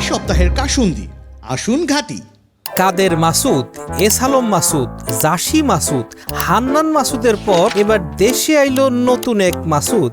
সপ্তাহের কাসুন্দি। আসুন ঘাটি। কাদের মাসুদ এসালম মাসুদ জাসি মাসুদ হান্নান মাসুদের পর এবার দেশে আইলো নতুন এক মাসুদ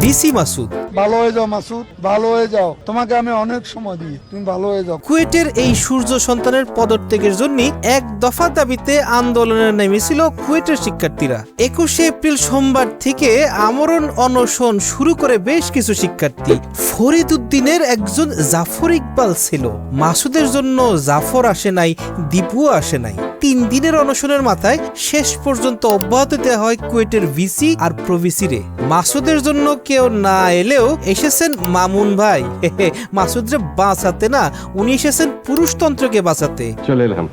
ডিসি মাসুদ। ভালো হয়ে যাও মাসুদ ভালো হয়ে যাও। তোমাকে আমি অনেক সময় দিই তুমি ভালো হয়ে যাও। কুয়েটের এই সূর্য সন্তানের পদত্যাগের জন্য এক দফা দাবিতে আন্দোলনে নেমেছিল কুয়েটের শিক্ষার্থীরা। একুশে এপ্রিল সোমবার থেকে আমরণ অনশন শুরু করে বেশ কিছু শিক্ষার্থী। ফরিদ উদ্দিনের একজন জাফর ইকবাল ছিল। মাসুদের জন্য জাফর আসে নাই দীপুও আসে নাই। তিন দিনের অনশনের মাথায় শেষ পর্যন্ত অব্যাহত দেওয়া হয় কুয়েটের ভিসি আর প্রভিসিরে। মাসুদের জন্য কেউ না এলেও এসেছেন মামুন ভাই। মাসুদ মাসুদরে বাঁচাতে না, উনি এসেছেন পুরুষতন্ত্রকে বাঁচাতে। চলে এলাম।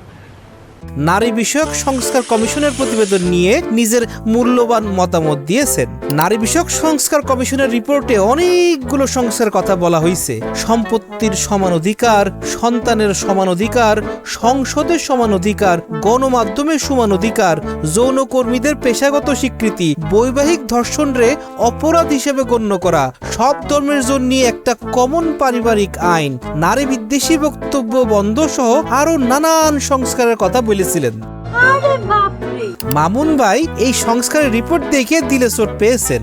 নারী বিষয়ক সংস্কার কমিশনের প্রতিবেদন নিয়ে নিজের মূল্যবান মতামত দিয়েছেন। নারী বিষয়ক সংস্কার কমিশনের রিপোর্টে অনেকগুলো সংস্কার কথা বলা হয়েছে সম্পত্তির সমান অধিকার, সন্তানের সমান অধিকার, সংসদের সমান অধিকার, গণমাধ্যমের সমান অধিকার, যৌনকর্মীদের পেশাগত স্বীকৃতি, বৈবাহিক ধর্ষণরে অপরাধ হিসেবে গণ্য করা, সব ধর্মের জন্য একটা কমন পারিবারিক আইন, নারী বিদ্বেষী বক্তব্য বন্ধ সহ আরও নানান সংস্কারের কথা বলেছিলেন। মামুন ভাই এই সংস্কারের রিপোর্ট দেখে দিলে চোট পেয়েছেন।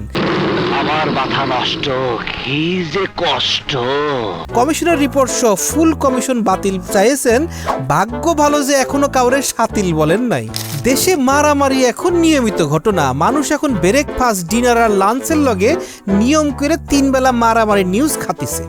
আমার মাথা নষ্ট কি যে কষ্ট। কমিশনের রিপোর্ট সহ ফুল কমিশন বাতিল চাইছেন। ভাগ্য ভালো যে এখনও কাউরে সাতিল বলেন নাই। দেশে মারামারি এখন নিয়মিত ঘটনা। মানুষ এখন ব্রেকফাস্ট ডিনার আর লাঞ্চের লগে নিয়ম করে তিন বেলা মারামারি নিউজ খাতিছে।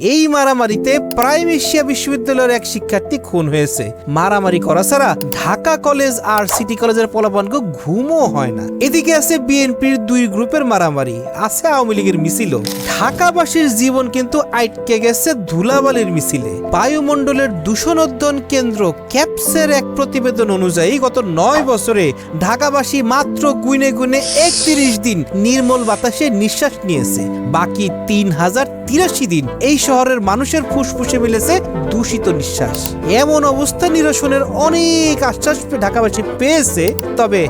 এই মারামারিতে প্রাইম এশিয়া বিশ্ববিদ্যালয়ের এক শিক্ষার্থী খুন হয়েছে। মারামারি করা ছাড়া ঢাকা কলেজ আর সিটি কলেজের পলাপানকে ঘুমও হয় না। এদিকে আছে বিএনপির দুই গ্রুপের মারামারি, আছে আওয়ামী লীগের মিছিলও। ঢাকাবাসীর জীবন কিন্তু আটকে গেছে ধুলাবালির মিছিলে। বায়ুমণ্ডলের দূষণ অধ্যয়ন কেন্দ্র ক্যাপসের এক প্রতিবেদন অনুযায়ী গত নয় বছরে ঢাকাবাসী মাত্র গুনে গুনে একত্রিশ দিন নির্মল বাতাসে নিঃশ্বাস নিয়েছে। বাকি তিন হাজার তিরাশি দিন এই শহরের মানুষের ফুসফুসে মিলেছে দূষিত নিঃশ্বাস। এমন অবস্থা নিরসনের অনেক আশ্বাস ঢাকাবাসী পেয়েছে, তবে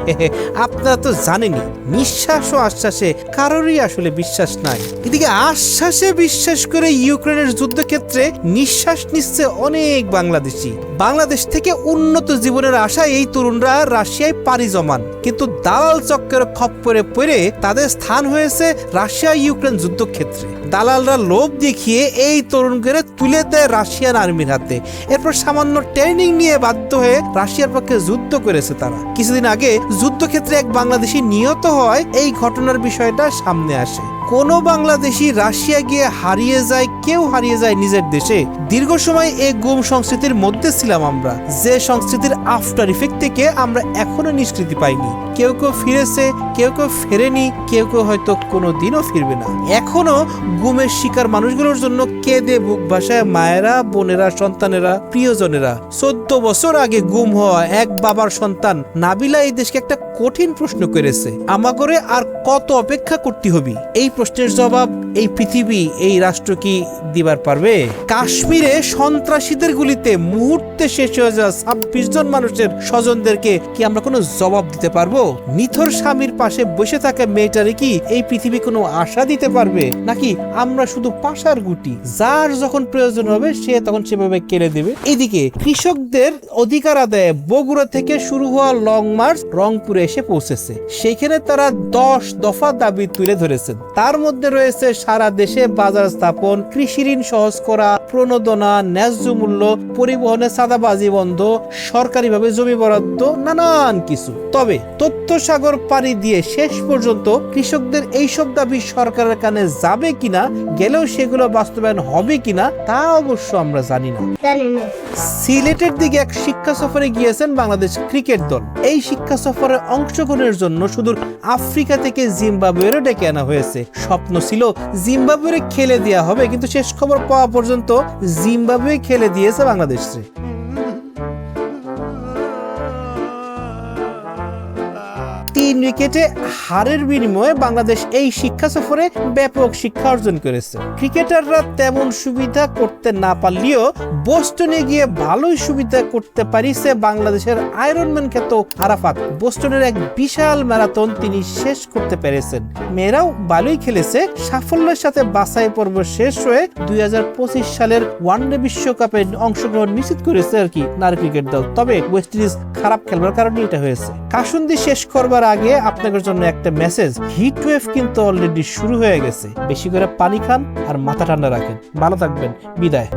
আপনারা তো জানেনই, নিঃশ্বাস ও আশ্বাসে কারোরই আসলে বিশ্বাস নাই। এদিকে আশ্বাসে বিশ্বাস করে ইউক্রেনের যুদ্ধক্ষেত্রে নিঃশ্বাস নিচ্ছে অনেক বাংলাদেশি। বাংলাদেশ থেকে উন্নত জীবনের আশায় এই তরুণরা রাশিয়ায় পাড়ি জমান। কিন্তু দালাল চক্রের খপ্পরে পড়ে তাদের স্থান হয়েছে রাশিয়া ইউক্রেন যুদ্ধক্ষেত্রে। দালালরা লোভ দেখিয়ে এই তরুণকে তুলে দেয় রাশিয়ান আর্মির হাতে। এরপর সামান্য ট্রেনিং নিয়ে বাধ্য হয়ে রাশিয়ার পক্ষে যুদ্ধ করেছে তারা। কিছুদিন আগে যুদ্ধক্ষেত্রে এক বাংলাদেশি নিহত হয় এই ঘটনার বিষয়টা সামনে আসে। কোনো বাংলাদেশি রাশিয়া গিয়ে হারিয়ে যায়, কেউ হারিয়ে যায় নিজের দেশে। দীর্ঘ সময় এই গুম সংস্কৃতির মধ্যে ছিলাম আমরা। যে সংস্কৃতির আফটার ইফেক্ট থেকে আমরা এখনও নিষ্কৃতি পাইনি। কেউ কেউ ফিরেছে, কেউ কেউ ফেরেনি, কেউ কেউ হয়তো কোনো দিনও ফিরবে না। এখনও গুমের শিকার মানুষগুলোর জন্য কেঁদে বুক ভাষায় মায়েরা, বোনেরা, সন্তানেরা, প্রিয়জনেরা। চোদ্দ বছর আগে গুম হওয়া এক বাবার সন্তান নাবিলা এই দেশকে একটা কঠিন প্রশ্ন করেছে। আমাগরে আর কত অপেক্ষা করতে হবে? এই প্রশ্নের জবাব, এই পৃথিবী, এই রাষ্ট্র কি দিবার পারবে? কাশ্মীরে সন্ত্রাসীদের গুলিতে মুহূর্তে শেষ হয়ে যাওয়া ছাব্বিশ জন মানুষের স্বজনদেরকে কি আমরা কোনো জবাব দিতে পারব? নিথর স্বামীর পাশে বসে থাকা মেয়েটারে কি এই পৃথিবী কোনো আশা দিতে পারবে? নাকি আমরা শুধু পাশার গুটি? যার যখন প্রয়োজন হবে, সে তখন সেভাবে কেড়ে দেবে এদিকে কৃষকদের অধিকার আদায়ে বগুড়া থেকে শুরু হওয়া লং মার্চ রংপুরে এসে পৌঁছেছে। সেখানে তারা দশ দফা দাবি তুলে ধরেছেন। তার মধ্যে রয়েছে সারা দেশে বাজার স্থাপন কৃষি ঋণ সহজ করা প্রণোদনা ন্যায্য মূল্য পরিবহনে সাদাবাজি বন্ধ সরকারিভাবে জমি বরাদ্দ নানান কিছু। তবে তথ্য সাগর পাড়ি দিয়ে শেষ পর্যন্ত কৃষকদের এইসব দাবি সরকারের কানে যাবে কিনা গেলেও সেগুলো বাস্তবায়ন হবে কিনা তা অবশ্য আমরা জানি না। জানি না। সিলেটের দিকে এক শিক্ষা সফরে গিয়েছেন বাংলাদেশ ক্রিকেট দল। এই শিক্ষা সফরে অংশগ্রহণের জন্য শুধু আফ্রিকা থেকে জিম্বাবুয়েরও ডেকে আনা হয়েছে। স্বপ্ন ছিল জিম্বাবুয়ে খেলে দেওয়া হবে, কিন্তু শেষ খবর পাওয়া পর্যন্ত জিম্বাবুয়ে খেলে দিয়েছে বাংলাদেশে উইকেটে হারের বিনিময়ে বাংলাদেশ এই শিক্ষা সফরে ব্যাপক শিক্ষা অর্জন করেছে। ক্রিকেটাররা তেমন সুবিধা করতে না পারলেও বোস্টনে গিয়ে ভালোই সুবিধা করতে পারিছে বাংলাদেশের আয়রনম্যান খ্যাত আরাফাত। বোস্টনের এক বিশাল ম্যারাথন তিনি শেষ করতে পেরেছেন। মেয়েরাও ভালোই খেলেছে। সাফল্যের সাথে বাছাই পর্ব শেষ হয়ে দুই হাজার পঁচিশ সালের ওয়ানডে বিশ্বকাপে অংশগ্রহণ নিশ্চিত করেছে আর কি নারী ক্রিকেট দল। তবে ওয়েস্ট ইন্ডিজ খারাপ খেলবার কারণে এটা হয়েছে। কাসুন্দি শেষ করবার আগে আপনাদের জন্য একটা মেসেজ হিট ওয়েভ কিন্তু অলরেডি শুরু হয়ে গেছে। বেশি করে পানি খান আর মাথা ঠান্ডা রাখেন। ভালো থাকবেন। বিদায়।